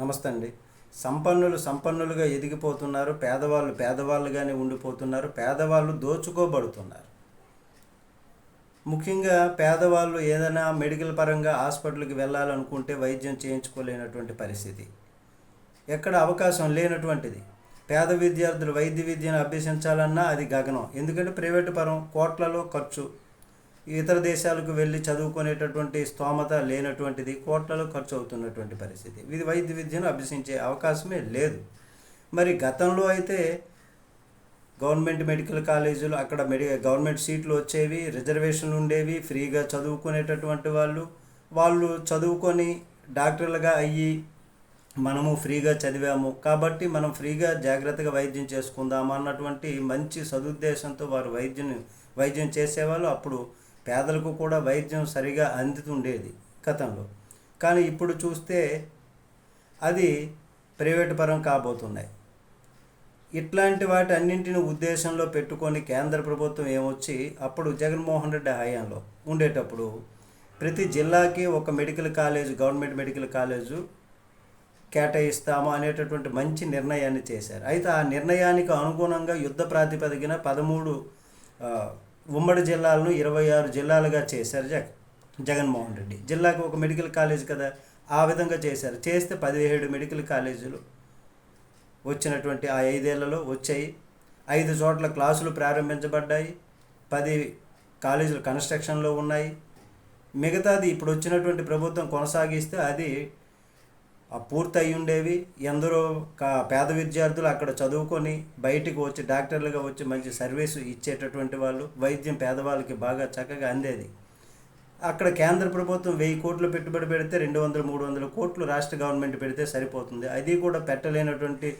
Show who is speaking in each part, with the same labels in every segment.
Speaker 1: నమస్తే అండి. సంపన్నులు సంపన్నులుగా ఎదిగిపోతున్నారు. పేదవాళ్ళు పేదవాళ్ళుగానే ఉండిపోతున్నారు. పేదవాళ్ళు దోచుకోబడుతున్నారు. ముఖ్యంగా పేదవాళ్ళు ఏదైనా మెడికల్ పరంగా హాస్పిటల్కి వెళ్ళాలనుకుంటే వైద్యం చేయించుకోలేనటువంటి పరిస్థితి. ఎక్కడ అవకాశం లేనటువంటిది. పేద విద్యార్థులు వైద్య విద్యను అభ్యసించాలన్నా అది గగనం. ఎందుకంటే ప్రైవేటు పరం కోట్లలో ఖర్చు. ఇతర దేశాలకు వెళ్ళి చదువుకునేటటువంటి స్తోమత లేనటువంటిది కోట్లలో ఖర్చు అవుతున్నటువంటి పరిస్థితి. ఇది వైద్య విద్యను అభ్యసించే అవకాశమే లేదు. మరి గతంలో అయితే గవర్నమెంట్ మెడికల్ కాలేజీలు అక్కడ మెడి గవర్నమెంట్ సీట్లు వచ్చేవి రిజర్వేషన్లు ఉండేవి ఫ్రీగా చదువుకునేటటువంటి వాళ్ళు. వాళ్ళు చదువుకొని డాక్టర్లుగా అయ్యి మనము ఫ్రీగా చదివాము. కాబట్టి మనం ఫ్రీగా జాగ్రత్తగా వైద్యం చేసుకుందాం అన్నటువంటి మంచి సదుద్దేశంతో వారు వైద్యం వైద్యం చేసేవాళ్ళు. అప్పుడు పేదలకు కూడా వైద్యం సరిగా అందుతుండేది గతంలో. కానీ ఇప్పుడు చూస్తే అది ప్రైవేట్ పరం కాబోతున్నాయి. ఇట్లాంటి వాటి అన్నింటిని ఉద్దేశంలో పెట్టుకొని కేంద్ర ప్రభుత్వం ఏమొచ్చి అప్పుడు జగన్మోహన్ రెడ్డి హయాంలో ఉండేటప్పుడు ప్రతి జిల్లాకి ఒక medical college government medical college కేటాయిస్తాము అనేటటువంటి మంచి నిర్ణయాన్ని చేశారు. అయితే ఆ నిర్ణయానికి అనుగుణంగా యుద్ధ ప్రాతిపదికన పదమూడు ఉమ్మడి జిల్లాలను ఇరవై ఆరు జిల్లాలుగా చేశారు జగ జగన్మోహన్ రెడ్డి. జిల్లాకు ఒక మెడికల్ కాలేజ్ కదా ఆ విధంగా చేశారు. చేస్తే పదిహేడు మెడికల్ కాలేజీలు వచ్చినటువంటి ఆ ఐదేళ్ళలో వచ్చాయి. ఐదు చోట్ల క్లాసులు ప్రారంభించబడ్డాయి. పది కాలేజీలు కన్స్ట్రక్షన్లో ఉన్నాయి. మిగతాది ఇప్పుడు వచ్చినటువంటి ప్రభుత్వం కొనసాగిస్తే అది పూర్తయి ఉండేవి ఎందరో కా పేద విద్యార్థులు అక్కడ చదువుకొని బయటికి వచ్చి డాక్టర్లుగా వచ్చి మంచి సర్వీసు ఇచ్చేటటువంటి వాళ్ళు వైద్యం పేదవాళ్ళకి బాగా చక్కగా అందేది. అక్కడ కేంద్ర ప్రభుత్వం వెయ్యి కోట్లు పెట్టుబడి పెడితే రెండు వందలు మూడు వందల కోట్లు రాష్ట్ర గవర్నమెంట్ పెడితే సరిపోతుంది. అది కూడా పెట్టలేనటువంటి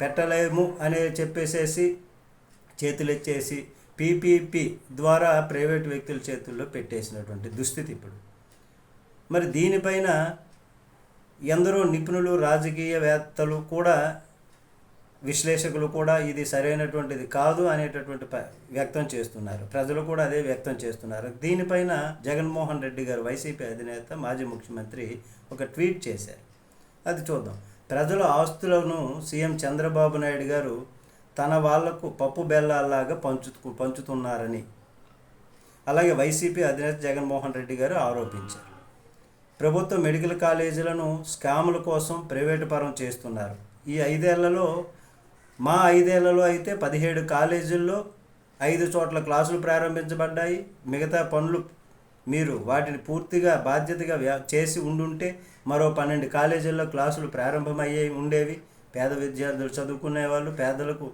Speaker 1: పెట్టలేము అని చెప్పేసేసి చేతులెచ్చేసి పీపీపీ ద్వారా ప్రైవేట్ వ్యక్తుల చేతుల్లో పెట్టేసినటువంటి దుస్థితి ఇప్పుడు. మరి దీనిపైన ఎందరో నిపుణులు రాజకీయవేత్తలు కూడా విశ్లేషకులు కూడా ఇది సరైనటువంటిది కాదు అనేటటువంటి ప- వ్యక్తం చేస్తున్నారు. ప్రజలు కూడా అదే వ్యక్తం చేస్తున్నారు. దీనిపైన జగన్మోహన్ రెడ్డి గారు వైసీపీ అధినేత మాజీ ముఖ్యమంత్రి ఒక ట్వీట్ చేశారు. అది చూద్దాం. ప్రజల ఆస్తులను సీఎం చంద్రబాబు నాయుడు గారు తన వాళ్ళకు పప్పు బెల్లాల్లాగా పంచు పంచుతున్నారని అలాగే వైసీపీ అధినేత జగన్మోహన్ రెడ్డి గారు ఆరోపించారు. ప్రభుత్వ మెడికల్ కాలేజీలను స్కాముల కోసం ప్రైవేటు పరం చేస్తున్నారు. ఈ ఐదేళ్ళలో మా ఐదేళ్ళలో అయితే పదిహేడు కాలేజీల్లో ఐదు చోట్ల క్లాసులు ప్రారంభించబడ్డాయి. మిగతా పనులు మీరు వాటిని పూర్తిగా బాధ్యతగా వ్యా చేసి ఉండుంటే మరో పన్నెండు కాలేజీల్లో క్లాసులు ప్రారంభమయ్యాయి ఉండేవి. పేద విద్యార్థులు చదువుకునే వాళ్ళు పేదలకు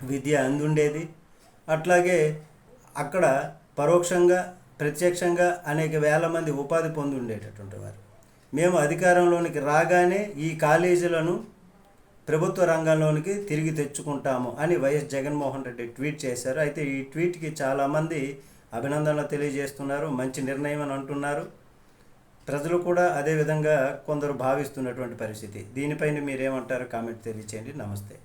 Speaker 1: విద్య అందుండేది. అట్లాగే అక్కడ పరోక్షంగా ప్రత్యక్షంగా అనేక వేల మంది ఉపాధి పొంది ఉండేటటువంటి వారు. మేము అధికారంలోనికి రాగానే ఈ కాలేజీలను ప్రభుత్వ రంగంలోనికి తిరిగి తెచ్చుకుంటాము అని వైఎస్ జగన్మోహన్ రెడ్డి ట్వీట్ చేశారు. అయితే ఈ ట్వీట్కి చాలామంది అభినందనలు తెలియజేస్తున్నారు మంచి నిర్ణయం అని అంటున్నారు. ప్రజలు కూడా అదే విధంగా కొందరు భావిస్తున్నటువంటి పరిస్థితి. దీనిపైన మీరేమంటారు కామెంట్ తెలియచేయండి. నమస్తే.